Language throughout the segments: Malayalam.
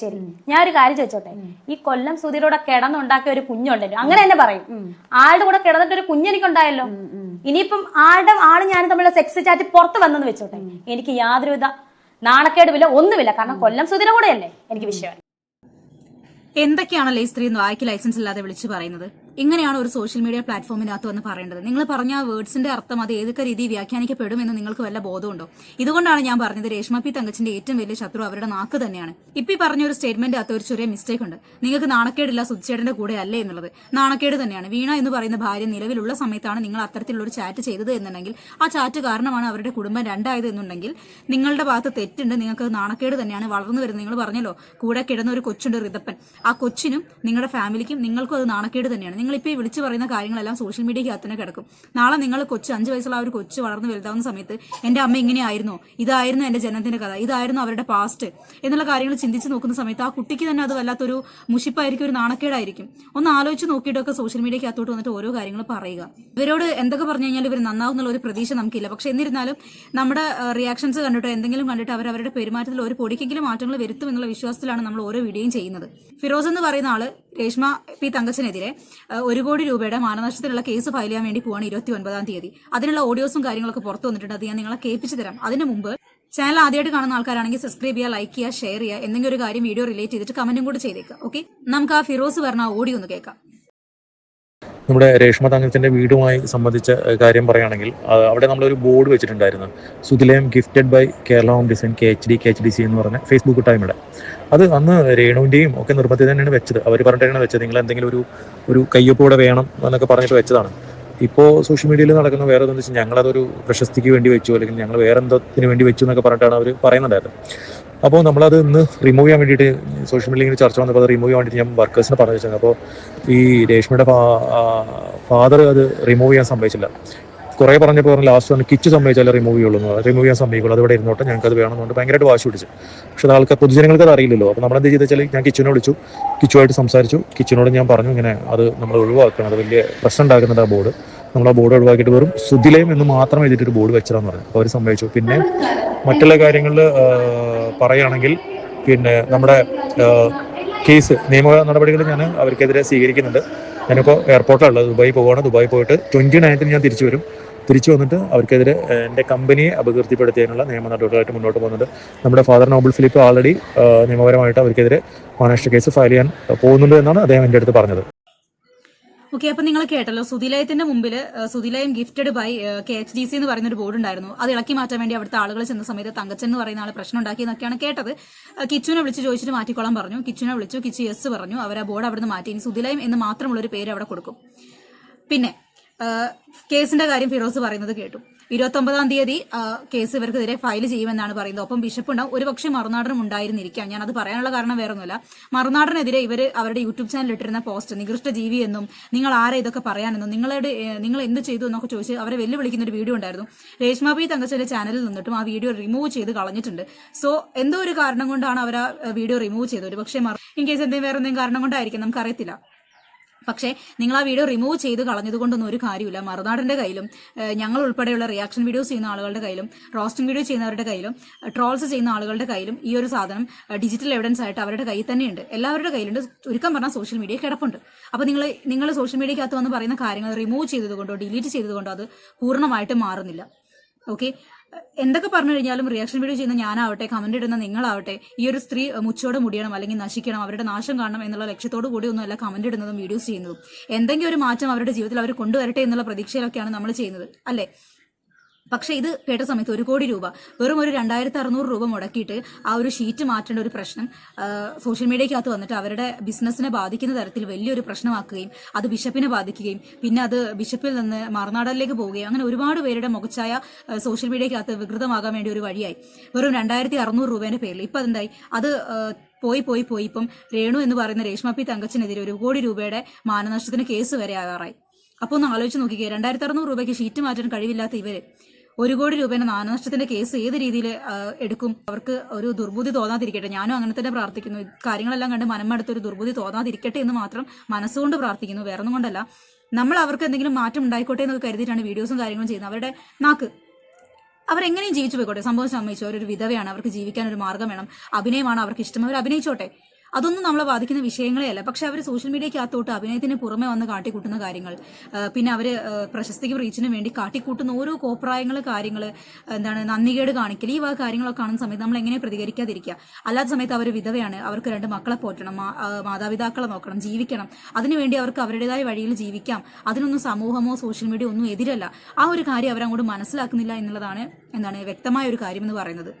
ശരി. ഞാൻ ഒരു കാര്യം ചോദിച്ചോട്ടെ? ഈ കൊല്ലം സുധീരോടെ കിടന്നുണ്ടാക്കിയ ഒരു കുഞ്ഞുണ്ടല്ലോ. അങ്ങനെ തന്നെ പറയും. ആളുടെ കൂടെ കിടന്നിട്ട് ഒരു കുഞ്ഞെനിക്കുണ്ടായല്ലോ ഇനിയിപ്പം ആളുടെ ആൾ ഞാൻ തമ്മിലുള്ള സെക്സ് ചാറ്റ് പുറത്ത് വന്നെന്ന് വെച്ചോട്ടെ? എനിക്ക് യാതൊരുവിധ നാണക്കേടുമില്ല ഒന്നുമില്ല. കാരണം കൊല്ലം സുധീര കൂടെയല്ലേ? എനിക്ക് വിഷയം എന്തൊക്കെയാണല്ലോ ഈ സ്ത്രീ വായിക്ക് ലൈസൻസ് ഇല്ലാതെ വിളിച്ചു പറയുന്നത്? ഇങ്ങനെയാണ് ഒരു സോഷ്യൽ മീഡിയ പ്ലാറ്റ്ഫോമിനകത്ത് വന്ന് പറയേണ്ടത്. നിങ്ങൾ പറഞ്ഞ വേർഡ്സിന്റെ അർത്ഥം അത് ഏതൊക്കെ രീതി വ്യാഖ്യാനിക്കപ്പെടും എന്ന് നിങ്ങൾക്ക് വല്ല ബോധമുണ്ടോ? ഇതുകൊണ്ടാണ് ഞാൻ പറഞ്ഞത് രേഷ്മ പി തങ്കച്ചിന്റെ ഏറ്റവും വലിയ ശത്രു അവരുടെ നാക്ക് തന്നെയാണ്. ഇപ്പി പറഞ്ഞ ഒരു സ്റ്റേറ്റ്മെന്റ് അകത്ത് ഒരു ചെറിയ മിസ്റ്റേക്ക് ഉണ്ട്. നിങ്ങൾക്ക് നാണക്കേടില്ല സുധിച്ചേടന്റെ കൂടെ അല്ലേ എന്നുള്ളത്. നാണക്കേട് തന്നെയാണ്. വീണ എന്ന് പറയുന്ന ഭാര്യ നിലവിലുള്ള സമയത്താണ് നിങ്ങൾ അത്തരത്തിലുള്ള ഒരു ചാറ്റ് ചെയ്തത് എന്നുണ്ടെങ്കിൽ ആ ചാറ്റ് കാരണമാണ് അവരുടെ കുടുംബം രണ്ടായത് എന്നുണ്ടെങ്കിൽ നിങ്ങളുടെ ഭാഗത്ത് തെറ്റുണ്ട് നിങ്ങൾക്ക് നാണക്കേട് തന്നെയാണ് വളർന്നു വരുന്നത്. നിങ്ങൾ പറഞ്ഞല്ലോ കൂടെ കിടന്ന ഒരു കൊച്ചുണ്ട് റിതപ്പൻ. ആ കൊച്ചിനും നിങ്ങളുടെ ഫാമിലിക്കും നിങ്ങൾക്കും അത് നാണക്കേട് തന്നെയാണ്. നിങ്ങൾ ഇപ്പോൾ ഈ വിളിച്ചു പറയുന്ന കാര്യങ്ങളെല്ലാം സോഷ്യൽ മീഡിയയ്ക്ക് തന്നെ കിടക്കും. നാളെ നിങ്ങൾ കൊച്ചു അഞ്ച് വയസ്സുള്ള ഒരു കൊച്ചു വളർന്ന് വലുതാവുന്ന സമയത്ത് എന്റെ അമ്മ ഇങ്ങനെയായിരുന്നു. ഇതായിരുന്നു എന്റെ ജനനത്തിന്റെ കഥ. ഇതായിരുന്നു അവരുടെ പാസ്റ്റ് എന്നുള്ള കാര്യങ്ങൾ ചിന്തിച്ച് നോക്കുന്ന സമയത്ത് ആ കുട്ടിക്ക് തന്നെ അത് വല്ലാത്തൊരു മുഷിപ്പായിരിക്കും ഒരു നാണക്കേടായിരിക്കും. ഒന്ന് ആലോചിച്ച് നോക്കിയിട്ടൊക്കെ സോഷ്യൽ മീഡിയയ്ക്ക് അത്തോട്ട് വന്നിട്ട് ഓരോ കാര്യങ്ങൾ പറയുക. ഇവരോട് എന്തൊക്കെ പറഞ്ഞു കഴിഞ്ഞാൽ ഇവർ നന്നാവുന്നുള്ള ഒരു പ്രതീക്ഷ നമുക്കില്ല. പക്ഷെ എന്നിരുന്നാലും നമ്മുടെ റിയാക്ഷൻസ് കണ്ടിട്ടോ എന്തെങ്കിലും കണ്ടിട്ട് അവർ അവരുടെ പെരുമാറ്റത്തിൽ ഒരു പൊടിക്കെങ്കിലും മാറ്റങ്ങൾ വരുത്തും എന്നുള്ള വിശ്വാസത്തിലാണ് നമ്മൾ ഓരോ വീഡിയോയും ചെയ്യുന്നത്. ഫിറോസ് എന്ന് പറയുന്ന ആൾ രേഷ്മ പി തങ്കച്ചനെതിരെ ഒരു കോടി രൂപയുടെ മാനനഷ്ടത്തിനുള്ള കേസ് ഫയൽ ചെയ്യാൻ വേണ്ടി പോവാണ് ഇരുപത്തി ഒൻപതാം തീയതി. അതിനുള്ള ഓഡിയോസും കാര്യങ്ങളൊക്കെ പുറത്തു വന്നിട്ടുണ്ട്. അത് ഞാൻ നിങ്ങളെ കേൾപ്പിച്ചു തരാം. അതിന് മുമ്പ് ചാനൽ ആദ്യമായിട്ട് കാണുന്ന ആൾക്കാരാണെങ്കിൽ സബ്സ്ക്രൈബ് ചെയ്യുക ലൈക്ക് ചെയ്യുക ഷെയർ ചെയ്യുക എന്തെങ്കിലും ഒരു കാര്യം വീഡിയോ റിലേറ്റ് ചെയ്തിട്ട് കമന്റും കൂടി ചെയ്തേക്കുക ഓക്കെ നമുക്ക് ആ ഫിറോസ് പറഞ്ഞ ഓഡിയോ ഒന്ന് കേൾക്കാം. നമ്മുടെ രേഷ്മ തങ്കത്തിന്റെ വീടുമായി സംബന്ധിച്ച കാര്യം പറയുകയാണെങ്കിൽ അവിടെ നമ്മളൊരു ബോർഡ് വെച്ചിട്ടുണ്ടായിരുന്നു. Suthilayam gifted by Kerala home design K H D K H D C എന്ന് പറഞ്ഞ ഫേസ്ബുക്ക് ടൈമിടെ അത് അന്ന് രേണുവിന്റെയും ഒക്കെ നിർബന്ധത്തിൽ തന്നെയാണ് വെച്ചത്. അവർ പറഞ്ഞിട്ടാണ് വെച്ചത് നിങ്ങൾ എന്തെങ്കിലും ഒരു ഒരു കയ്യൊപ്പ് കൂടെ വേണം എന്നൊക്കെ പറഞ്ഞിട്ട് വെച്ചതാണ്. ഇപ്പോൾ സോഷ്യൽ മീഡിയയിൽ നടക്കുന്ന വേറെ എന്താ വെച്ചാൽ ഞങ്ങളതൊരു പ്രശസ്തിക്ക് വേണ്ടി വെച്ചു അല്ലെങ്കിൽ ഞങ്ങൾ വേറെ എന്തോത്തിന് വേണ്ടി വെച്ചു എന്നൊക്കെ പറഞ്ഞിട്ടാണ് അവർ പറയുന്നുണ്ടായിരുന്നത്. അപ്പോൾ നമ്മളത് ഇന്ന് റിമൂവ് ചെയ്യാൻ വേണ്ടിയിട്ട് സോഷ്യൽ മീഡിയയിൽ ചർച്ച വന്നപ്പോൾ അത് റിമൂവ് ചെയ്യാൻ വേണ്ടിയിട്ട് ഞാൻ വർക്കേഴ്സിനെ പറഞ്ഞു വെച്ചത് അപ്പോൾ ഈ രേഷ്മയുടെ ഫാദർ അത് റിമൂവ് ചെയ്യാൻ സമ്മതിച്ചില്ല. കുറേ പറഞ്ഞപ്പോൾ പറഞ്ഞു ലാസ്റ്റ് വന്ന് കിച്ച് സമ്മതിച്ചാലേ റിമൂവ് ചെയ്യുള്ളൂ റിമൂവ് ചെയ്യാൻ സമ്മതിക്കുള്ളൂ. അത് ഇവിടെ ഇരുന്നോട്ടെ ഞങ്ങൾക്ക് അത് വേണമെന്നുണ്ട്. ഭയങ്കരമായിട്ട് വാശി പിടിച്ചു. പക്ഷേ അത് ആൾക്കാർ പൊതുജനങ്ങൾക്ക് അത് അറിയില്ലല്ലോ. അപ്പോൾ നമ്മൾ എന്ത് ചെയ്തെന്ന് വെച്ചാൽ ഞാൻ കിച്ചനെ വിളിച്ചു. കിച്ചുമായിട്ട് സംസാരിച്ചു. കിച്ചനോട് ഞാൻ പറഞ്ഞു ഇങ്ങനെ അത് നമ്മൾ ഒഴിവാക്കണം. അത് വലിയ പ്രശ്നം ഉണ്ടാക്കുന്നുണ്ട് ആ ബോർഡ് നമ്മൾ ആ ബോർഡ് ഒഴിവാക്കിയിട്ട് വെറും സുധിലയം എന്ന് മാത്രം എഴുതിയിട്ട് ഒരു ബോർഡ് വെച്ചതാന്ന് പറഞ്ഞു. അവർ സമ്മതിച്ചു. പിന്നെ മറ്റുള്ള കാര്യങ്ങളിൽ പറയുകയാണെങ്കിൽ പിന്നെ നമ്മുടെ കേസ് നിയമ നടപടികൾ ഞാൻ അവർക്കെതിരെ സ്വീകരിക്കുന്നുണ്ട്. ഞാനിപ്പോൾ എയർപോർട്ടിലുള്ളത് ദുബായി പോവുകയാണ് ദുബായി പോയിട്ട് ട്വന്റി നയൻത്തിന് ഞാൻ തിരിച്ചു വരും. തിരിച്ചു വന്നിട്ട് അവർക്കെതിരെ എന്റെ കമ്പനിയെ അപകീർത്തിപ്പെടുത്തിയതിനുള്ള നിയമ നടപടികളായിട്ട് മുന്നോട്ട് പോകുന്നുണ്ട്. നമ്മുടെ ഫാദർ നോബിൾ ഫിലിപ്പ് ആൾറെഡി നിയമപരമായിട്ട് അവർക്കെതിരെ മാനേഷ്ഠ കേസ് ഫയൽ ചെയ്യാൻ പോകുന്നുണ്ട് എന്നാണ് അദ്ദേഹം എന്റെ അടുത്ത് പറഞ്ഞത്. ഓക്കെ അപ്പൊ നിങ്ങൾ കേട്ടല്ലോ സുതിലയത്തിന്റെ മുമ്പിൽ Suthilayam gifted by K H D C എന്ന് പറയുന്ന ഒരു ബോർഡ് ഉണ്ടായിരുന്നു. അത് ഇളക്കി മാറ്റാൻ വേണ്ടി അവിടുത്തെ ആളുകൾ ചെന്ന സമയത്ത് തങ്കച്ചൻ എന്ന് പറയുന്ന ആളെ പ്രശ്നം ഉണ്ടാക്കി എന്നൊക്കെയാണ് കേട്ടത്. കിച്ചുനെ വിളിച്ച് ചോദിച്ചിട്ട് മാറ്റിക്കോളാൻ പറഞ്ഞു. കിച്ചുനെ വിളിച്ചു കിച്ചു യെസ് പറഞ്ഞു. അവർ ആ ബോർഡ് അവിടുന്ന് മാറ്റി. ഇനി സുതിലയം എന്ന് മാത്രമുള്ള ഒരു പേര് അവിടെ കൊടുക്കും. പിന്നെ കേസിന്റെ കാര്യം ഫിറോസ് പറയുന്നത് കേട്ടു. ഇരുപത്തൊമ്പതാം തീയതി കേസ് ഇവർക്കെതിരെ ഫയൽ ചെയ്യുമെന്നാണ് പറയുന്നത്. ഒപ്പം ബിഷപ്പ് ഉണ്ടാവും. ഒരു പക്ഷേ മറുനാടനും ഉണ്ടായിരുന്നിരിക്കാം. ഞാൻ അത് പറയാനുള്ള കാരണം വേറൊന്നുമില്ല. മറുനാടനെതിരെ ഇവർ അവരുടെ യൂട്യൂബ് ചാനലിൽ ഇട്ടിരുന്ന പോസ്റ്റ് നികൃഷ്ട ജീവി എന്നും നിങ്ങൾ ആരെ ഇതൊക്കെ പറയാനെന്നും നിങ്ങളുടെ നിങ്ങൾ എന്ത് ചെയ്തു എന്നൊക്കെ ചോദിച്ച് അവരെ വെല്ലുവിളിക്കുന്ന ഒരു വീഡിയോ ഉണ്ടായിരുന്നു. രേഷ്മ പി തങ്കച്ചന്റെ ചാനലിൽ നിന്നിട്ടും ആ വീഡിയോ റിമൂവ് ചെയ്ത് കളഞ്ഞിട്ടുണ്ട്. സോ എന്തോ ഒരു കാരണം കൊണ്ടാണ് അവർ ആ വീഡിയോ റിമൂവ് ചെയ്തത്. ഒരു പക്ഷേ ഇൻ കേസ് എന്തെങ്കിലും വേറെ എന്തെങ്കിലും കാരണം കൊണ്ടായിരിക്കും നമുക്കറിയത്തില്ല. പക്ഷേ നിങ്ങൾ ആ വീഡിയോ റിമൂവ് ചെയ്ത് കളഞ്ഞതുകൊണ്ടൊന്നും ഒരു കാര്യമില്ല. മറുനാടിന്റെ കയ്യിലും ഞങ്ങൾ ഉൾപ്പെടെയുള്ള റിയാക്ഷൻ വീഡിയോസ് ചെയ്യുന്ന ആളുകളുടെ കയ്യിലും റോസ്റ്റിംഗ് വീഡിയോ ചെയ്യുന്നവരുടെ കയ്യിലും ട്രോൾസ് ചെയ്യുന്ന ആളുകളുടെ കയ്യിലും ഈ ഒരു സാധനം ഡിജിറ്റൽ എവിഡൻസ് ആയിട്ട് അവരുടെ കയ്യിൽ തന്നെയുണ്ട്. എല്ലാവരുടെ കയ്യിലുണ്ട്. ചുരുക്കം പറഞ്ഞാൽ സോഷ്യൽ മീഡിയ കിടപ്പുണ്ട്. അപ്പോൾ നിങ്ങൾ നിങ്ങൾ സോഷ്യൽ മീഡിയക്കകത്ത് വന്ന് പറയുന്ന കാര്യങ്ങൾ റിമൂവ് ചെയ്തതുകൊണ്ടോ ഡിലീറ്റ് ചെയ്തതുകൊണ്ടോ അത് പൂർണമായിട്ട് മാറുന്നില്ല. ഓക്കെ എന്തൊക്കെ പറഞ്ഞു കഴിഞ്ഞാലും റിയാക്ഷൻ വീഡിയോ ചെയ്യുന്ന ഞാനാവട്ടെ കമന്റ് ഇടുന്ന നിങ്ങളാവട്ടെ ഈ ഒരു സ്ത്രീ മുച്ചോടെ മുടിയണം അല്ലെങ്കിൽ നശിക്കണം അവരുടെ നാശം കാണണം എന്നുള്ള ലക്ഷ്യത്തോടു കൂടി ഒന്നുമല്ല കമന്റ് ഇടുന്നതും വീഡിയോസ് ചെയ്യുന്നതും. എന്തെങ്കിലും ഒരു മാറ്റം അവരുടെ ജീവിതത്തിൽ അവർ കൊണ്ടുവരട്ടെ എന്നുള്ള പ്രതീക്ഷയിലൊക്കെയാണ് നമ്മൾ ചെയ്യുന്നത് അല്ലേ? പക്ഷേ ഇത് കേട്ട സമയത്ത് ഒരു കോടി രൂപ വെറും ഒരു രണ്ടായിരത്തി അറുന്നൂറ് രൂപ മുടക്കിയിട്ട് ആ ഒരു ഷീറ്റ് മാറ്റേണ്ട ഒരു പ്രശ്നം സോഷ്യൽ മീഡിയക്കകത്ത് വന്നിട്ട് അവരുടെ ബിസിനസ്സിനെ ബാധിക്കുന്ന തരത്തിൽ വലിയൊരു പ്രശ്നമാക്കുകയും അത് ബിഷപ്പിനെ ബാധിക്കുകയും പിന്നെ അത് ബിഷപ്പിൽ നിന്ന് മറുനാടലിലേക്ക് പോവുകയും അങ്ങനെ ഒരുപാട് പേരുടെ മുഖച്ചായ സോഷ്യൽ മീഡിയക്കകത്ത് വികൃതമാകാൻ വേണ്ടി ഒരു വഴിയായി. വെറും രണ്ടായിരത്തി അറുന്നൂറ് രൂപേന്റെ പേരിൽ. ഇപ്പം അതെന്തായി? അത് പോയി പോയി പോയി. ഇപ്പം രേണു എന്ന് പറയുന്ന രേഷ്മ പി തങ്കച്ചിനെതിരെ ഒരു കോടി രൂപയുടെ മാനനഷ്ടത്തിന് കേസ് വരെ ആകാറായി. അപ്പോൾ ഒന്ന് ആലോചിച്ച് നോക്കിക്കേ രണ്ടായിരത്തി അറുന്നൂറ് രൂപയ്ക്ക് ഷീറ്റ് മാറ്റാൻ കഴിവില്ലാത്ത ഇവർ ഒരു കോടി രൂപേന്റെ നാനനഷ്ടത്തിന്റെ കേസ് ഏത് രീതിയിൽ എടുക്കും? അവർക്ക് ഒരു ദുർബുദ്ധി തോന്നാതിരിക്കട്ടെ. ഞാനും അങ്ങനെ തന്നെ പ്രാർത്ഥിക്കുന്നു. കാര്യങ്ങളെല്ലാം കണ്ട് മനമെടുത്ത് ഒരു ദുർബുദ്ധി തോന്നാതിരിക്കട്ടെ എന്ന് മാത്രം മനസ്സുകൊണ്ട് പ്രാർത്ഥിക്കുന്നു. വേറെ ഒന്നും കൊണ്ടല്ല. നമ്മൾ അവർക്ക് എന്തെങ്കിലും മാറ്റം ഉണ്ടായിക്കോട്ടെ എന്നൊക്കെ കരുതിയിട്ടാണ് വീഡിയോസും കാര്യങ്ങളും ചെയ്യുന്നത്. അവരുടെ നാക്ക്. അവരെങ്ങനെയും ജീവിച്ചു പോയിക്കോട്ടെ. സംഭവം സമ്മതിച്ചു. അവരൊരു വിധവയാണ്. അവർക്ക് ജീവിക്കാൻ ഒരു മാർഗം വേണം. അഭിനയമാണ് അവർക്ക് ഇഷ്ടം. അവർ അഭിനയിച്ചോട്ടെ. അതൊന്നും നമ്മളെ ബാധിക്കുന്ന വിഷയങ്ങളെയല്ല. പക്ഷെ അവർ സോഷ്യൽ മീഡിയക്കകത്തോട്ട് അഭിനയത്തിന് പുറമെ വന്ന് കാട്ടിക്കൂട്ടുന്ന കാര്യങ്ങൾ പിന്നെ അവർ പ്രശസ്തിക്കും റീച്ചിനും വേണ്ടി കാട്ടിക്കൂട്ടുന്ന ഓരോ കോപ്രായങ്ങൾ കാര്യങ്ങൾ എന്താണ് നന്ദികേട് കാണിക്കൽ ഈ വക കാര്യങ്ങളൊക്കെ കാണുന്ന സമയത്ത് നമ്മൾ എങ്ങനെ പ്രതികരിക്കാതിരിക്കുക? അല്ലാത്ത സമയത്ത് അവർ വിധവയാണ്. അവർക്ക് രണ്ട് മക്കളെ പോറ്റണം മാതാപിതാക്കളെ നോക്കണം ജീവിക്കണം. അതിനുവേണ്ടി അവർക്ക് അവരുടേതായ വഴിയിൽ ജീവിക്കാം. അതിനൊന്നും സമൂഹമോ സോഷ്യൽ മീഡിയ ഒന്നും എതിരല്ല. ആ ഒരു കാര്യം അവരങ്ങോട്ട് മനസ്സിലാക്കുന്നില്ല എന്നുള്ളതാണ് എന്താണ് വ്യക്തമായ ഒരു കാര്യം എന്ന് പറയുന്നത്.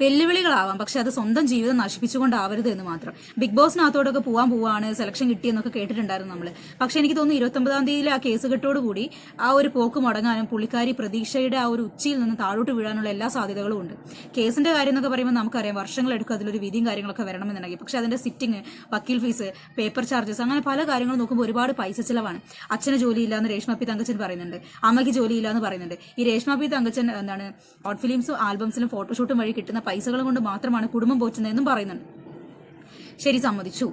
വെല്ലുവിളികളാവാം. പക്ഷെ അത് സ്വന്തം ജീവിതം നശിപ്പിച്ചുകൊണ്ടാവരുത് എന്ന് മാത്രം. ബിഗ് ബോസിനകത്തോടൊക്കെ പോകാൻ പോവാണ് സെലക്ഷൻ കിട്ടിയെന്നൊക്കെ കേട്ടിട്ടുണ്ടായിരുന്നു നമ്മൾ പക്ഷെ എനിക്ക് തോന്നുന്നു ഇരുപത്തൊമ്പതാം തീയതിയിൽ ആ കേസ് കെട്ടോടുകൂടി ആ ഒരു പോക്ക് മുടങ്ങാനും പുള്ളിക്കാരി പ്രതീക്ഷയുടെ ആ ഒരു ഉച്ചയിൽ നിന്ന് താഴോട്ട് വീഴാനുള്ള എല്ലാ സാധ്യതകളും ഉണ്ട്. കേസിന്റെ കാര്യം എന്നൊക്കെ പറയുമ്പോൾ നമുക്കറിയാം വർഷങ്ങളെടുക്കും അതിലൊരു വിധിയും കാര്യങ്ങളൊക്കെ വരണമെന്നുണ്ടെങ്കിൽ. പക്ഷെ അതിന്റെ സിറ്റിംഗ് വക്കീൽ ഫീസ് പേപ്പർ ചാർജസ് അങ്ങനെ പല കാര്യങ്ങളും നോക്കുമ്പോൾ ഒരുപാട് പൈസ ചിലവാണ്. അച്ഛന് ജോലിയില്ല എന്ന് രേഷ്മ പി തങ്കച്ചൻ പറയുന്നുണ്ട്. അമ്മയ്ക്ക് ജോലിയില്ല എന്ന് പറയുന്നുണ്ട്. ഈ രേഷ്മ പി തങ്കച്ചൻ എന്താണ് ഷോർട്ട് ഫിലിംസും ആൽബംസിലും ഫോട്ടോഷൂട്ടും വഴി കിട്ടുന്ന പൈസകൾ കൊണ്ട് മാത്രമാണ് കുടുംബം പോറ്റുന്നതെന്നും പറയുന്നുണ്ട്. ശരി സമ്മതിച്ചു.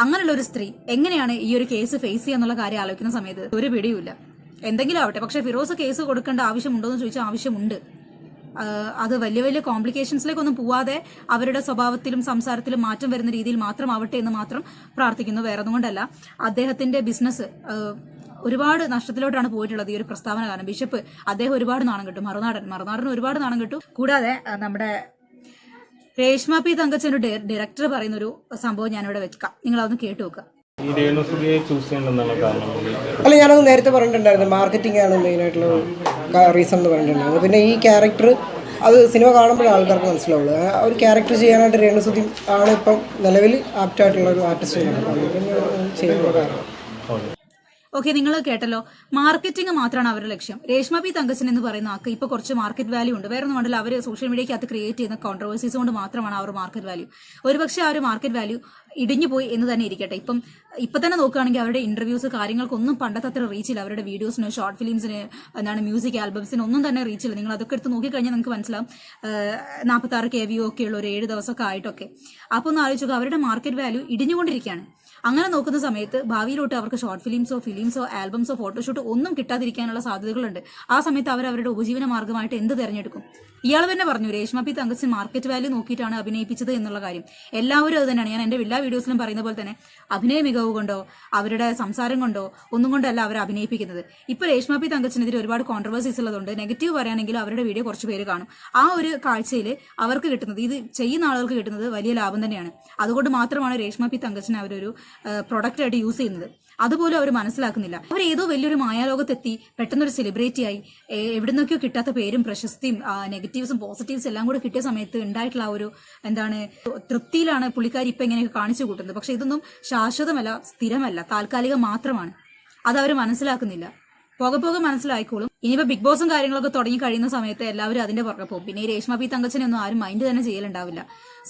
അങ്ങനെയുള്ള ഒരു സ്ത്രീ എങ്ങനെയാണ് ഈ ഒരു കേസ് ഫേസ് ചെയ്യാന്നുള്ള കാര്യം ആലോചിക്കുന്ന സമയത്ത് ഒരു പിടിയുമില്ല. എന്തെങ്കിലും ആവട്ടെ. പക്ഷെ ഫിറോസ് കേസ് കൊടുക്കേണ്ട ആവശ്യമുണ്ടോ എന്ന് ചോദിച്ചാൽ ആവശ്യമുണ്ട്. അത് വലിയ വലിയ കോംപ്ലിക്കേഷൻസിലേക്കൊന്നും പോവാതെ അവരുടെ സ്വഭാവത്തിലും സംസാരത്തിലും മാറ്റം വരുന്ന രീതിയിൽ മാത്രം ആവട്ടെ എന്ന് മാത്രം പ്രാർത്ഥിക്കുന്നു. വേറെ ഒന്നും കൊണ്ടല്ല. അദ്ദേഹത്തിന്റെ ബിസിനസ് ഒരുപാട് നഷ്ടത്തിലോട്ടാണ് പോയിട്ടുള്ളത് ഈ ഒരു പ്രസ്താവന കാരണം. ബിഷപ്പ് അദ്ദേഹം ഒരുപാട് നാണം കിട്ടും. മറുനാടൻ മറുനാടൻ ഒരുപാട് നാണം കിട്ടും. കൂടാതെ നമ്മുടെ രേഷ്മ പി തങ്കച്ചന്റെ ഡയറക്ടർ പറയുന്ന ഒരു സംഭവം ഞാനിവിടെ വെക്കാം. നിങ്ങൾ അതൊന്ന് കേട്ടു നോക്കുക കാരണം അല്ല ഞാനത് നേരത്തെ പറഞ്ഞിട്ടുണ്ടായിരുന്നു. മാർക്കറ്റിംഗ് ആണ് മെയിനായിട്ടുള്ള റീസൺ എന്ന് പറഞ്ഞിട്ടുണ്ടായിരുന്നു. പിന്നെ ഈ ക്യാരക്ടർ അത് സിനിമ കാണുമ്പോഴേ ആൾക്കാർക്ക് മനസ്സിലാവുള്ളൂ. ആ ഒരു ക്യാരക്ടർ ചെയ്യാനായിട്ട് രേണുസുതി ആണ് ഇപ്പം നിലവിൽ ആപ്റ്റായിട്ടുള്ള ഒരു ആർട്ടിസ്റ്റ് ചെയ്യുന്നത് കാരണം ഓക്കെ നിങ്ങൾ കേട്ടല്ലോ. മാർക്കറ്റിംഗ് മാത്രമാണ് അവരുടെ ലക്ഷ്യം. രേഷ്മ പി തങ്കച്ചൻ എന്ന് പറയുന്ന ആൾക്ക് ഇപ്പോൾ കുറച്ച് മാർക്കറ്റ് വാല്യൂ ഉണ്ട്. വേറെ ഒന്നും അവർ സോഷ്യൽ മീഡിയക്കകത്ത് ക്രിയേറ്റ് ചെയ്യുന്ന കോൺട്രവേഴ്സീസ് കൊണ്ട് മാത്രമാണ് അവർ മാർക്കറ്റ് വാല്യൂ ഒരുപക്ഷെ ആ ഒരു മാർക്കറ്റ് വാല്യൂ ഇടിഞ്ഞു പോയി എന്ന് തന്നെ ഇരിക്കട്ടെ. ഇപ്പം ഇപ്പൊ തന്നെ നോക്കുകയാണെങ്കിൽ അവരുടെ ഇന്റർവ്യൂസ് കാര്യങ്ങൾക്കൊന്നും പണ്ടത്തെ അത്ര റീച്ചില്ല അവരുടെ വീഡിയോസിന് ഷോർട്ട് ഫിലിംസിന് എന്താണ് മ്യൂസിക് ആൽബംസിന് ഒന്നും തന്നെ റീച്ചില്ല നിങ്ങൾ അതൊക്കെ എടുത്ത് നോക്കിക്കഴിഞ്ഞാൽ നിങ്ങൾക്ക് മനസ്സിലാവും. നാൽപ്പത്താറ് കെ വി ഒക്കെ ഉള്ള ഒരു ഏഴ് ദിവസമൊക്കെ ആയിട്ടൊക്കെ. അപ്പോൾ ഒന്ന് ആലോചിച്ചു അവരുടെ മാർക്കറ്റ് വാല്യൂ ഇടിഞ്ഞുകൊണ്ടിരിക്കുകയാണ്. അങ്ങനെ നോക്കുന്ന സമയത്ത് ഭാവിയിലോട്ട് അവർക്ക് ഷോർട്ട് ഫിലിംസോ ഫിലിംസോ ആൽബംസോ ഫോട്ടോഷൂട്ടോ ഒന്നും കിട്ടാതിരിക്കാനുള്ള സാധ്യതകളുണ്ട്. ആ സമയത്ത് അവർ അവരുടെ ഉപജീവന മാർഗമായിട്ട് എന്ത് തിരഞ്ഞെടുക്കും? ഇയാൾ തന്നെ പറഞ്ഞു Reshma P Thankachan market value നോക്കിയിട്ടാണ് അഭിനയിപ്പിച്ചത് എന്നുള്ള കാര്യം. എല്ലാവരും അത് തന്നെയാണ്. ഞാൻ എന്റെ എല്ലാ വീഡിയോസിലും പറയുന്ന പോലെ തന്നെ അഭിനയ മികവ് കൊണ്ടോ അവരുടെ സംസാരം കൊണ്ടോ ഒന്നും കൊണ്ടല്ല അവർ അഭിനയിപ്പിക്കുന്നത്. ഇപ്പൊ രേഷ്മ പി തങ്കച്ചനെതിരെ ഒരുപാട് കോൺട്രവേഴ്സീസ് ഉള്ളതുകൊണ്ട് നെഗറ്റീവ് പറയുകയാണെങ്കിൽ അവരുടെ വീഡിയോ കുറച്ച് പേര് കാണും. ആ ഒരു കാഴ്ചയിൽ അവർക്ക് കിട്ടുന്നത് ഇത് ചെയ്യുന്ന ആളുകൾക്ക് കിട്ടുന്നത് വലിയ ലാഭം തന്നെയാണ്. അതുകൊണ്ട് മാത്രമാണ് രേഷ്മ പി തങ്കച്ചനെ അവരൊരു പ്രൊഡക്റ്റ് ആയിട്ട് യൂസ് ചെയ്യുന്നത്. അതുപോലും അവർ മനസ്സിലാക്കുന്നില്ല. അവർ ഏതോ വലിയൊരു മായാലോകത്തെത്തി പെട്ടെന്നൊരു സെലിബ്രിറ്റി ആയി എ- എവിടുന്നൊക്കെയോ കിട്ടാത്ത പേരും പ്രശസ്തിയും നെഗറ്റീവ്സും പോസിറ്റീവ്സും എല്ലാം കൂടെ കിട്ടിയ സമയത്ത് ഉണ്ടായിട്ടുള്ള ഒരു എന്താണ് തൃപ്തിയിലാണ് പുള്ളിക്കാരി ഇപ്പം ഇങ്ങനെയൊക്കെ കാണിച്ചു കൂട്ടുന്നത്. പക്ഷെ ഇതൊന്നും ശാശ്വതമല്ല സ്ഥിരമല്ല താൽക്കാലികം മാത്രമാണ്. അത് അവർ മനസ്സിലാക്കുന്നില്ല. പോകെ പോകെ മനസ്സിലായിക്കോളും. ഇനിയിപ്പോ ബിഗ് ബോസും കാര്യങ്ങളൊക്കെ തുടങ്ങി കഴിയുന്ന സമയത്ത് എല്ലാവരും അതിന്റെ പുറകെ പോകും. പിന്നെ ഈ രേഷ്മ പി തങ്കച്ചനൊന്നും ആരും മൈൻഡ് തന്നെ ചെയ്യലുണ്ടാവില്ല.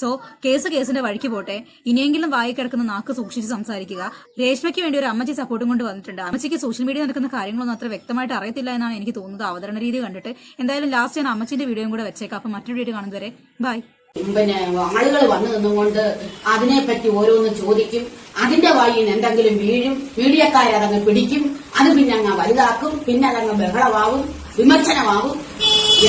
സോ കേസ് കേസിന്റെ വഴിക്ക് പോട്ടെ. ഇനിയെങ്കിലും വായി കിടക്കുന്ന നാക്ക് സൂക്ഷിച്ച് സംസാരിക്കുക. രേഷ്മയ്ക്ക് വേണ്ടി ഒരു അമ്മച്ചി സപ്പോർട്ടും കൊണ്ട് വന്നിട്ടുണ്ട്. അമ്മച്ചിക്ക് സോഷ്യൽ മീഡിയ നടക്കുന്ന കാര്യങ്ങളൊന്നും അത്ര വ്യക്തമായിട്ട് അറിയത്തില്ല എന്നാണ് എനിക്ക് തോന്നുന്നത്. അവതരണ രീതി കണ്ടിട്ട്. എന്തായാലും ലാസ്റ്റ് ഞാൻ അമ്മച്ചിന്റെ വീഡിയോയും കൂടെ വെച്ചേക്കാം. അപ്പൊ മറ്റൊരു വീഡിയോ കാണുന്നവരെ ബൈ പിന്നെ ആളുകൾ വന്നു നിന്നുകൊണ്ട് അതിനെപ്പറ്റി ഓരോന്ന് ചോദിക്കും. അതിന്റെ വായിൽ എന്തെങ്കിലും വീഴും മീഡിയക്കാരതങ്ങ് പിടിക്കും. അത് പിന്നെ അങ്ങ് വലുതാക്കും പിന്നെ അതങ്ങ് ബഹളമാവും വിമർശനമാവും.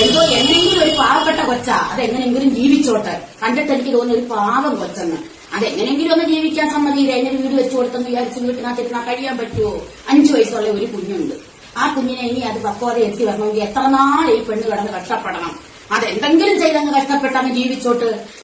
എന്തോ എങ്ങനെയെങ്കിലും ഒരു പാവപ്പെട്ട കൊച്ച അതെങ്ങനെങ്കിലും ജീവിച്ചോട്ടെ. കണ്ടിട്ട് എനിക്ക് തോന്നുന്ന ഒരു പാവം കൊച്ചെന്ന്. അതെങ്ങനെങ്കിലും ഒന്ന് ജീവിക്കാൻ സമ്മതിയില്ല? അതിനൊരു വീട് വെച്ചു കൊടുത്തെന്ന് വിചാരിച്ച് വീട്ടിനകത്തിരുന്നാ കഴിയാൻ പറ്റുമോ? അഞ്ചു വയസ്സുള്ള ഒരു കുഞ്ഞുണ്ട്. ആ കുഞ്ഞിനെ ഇനി അത് പക്വത എത്തി വരണമെങ്കിൽ എത്ര നാൾ ഈ പെണ്ണ് കിടന്ന് കഷ്ടപ്പെടണം? അതെന്തെങ്കിലും ചെയ്തങ്ങ് കഷ്ടപ്പെട്ടങ്ങ് ജീവിച്ചോട്ട്.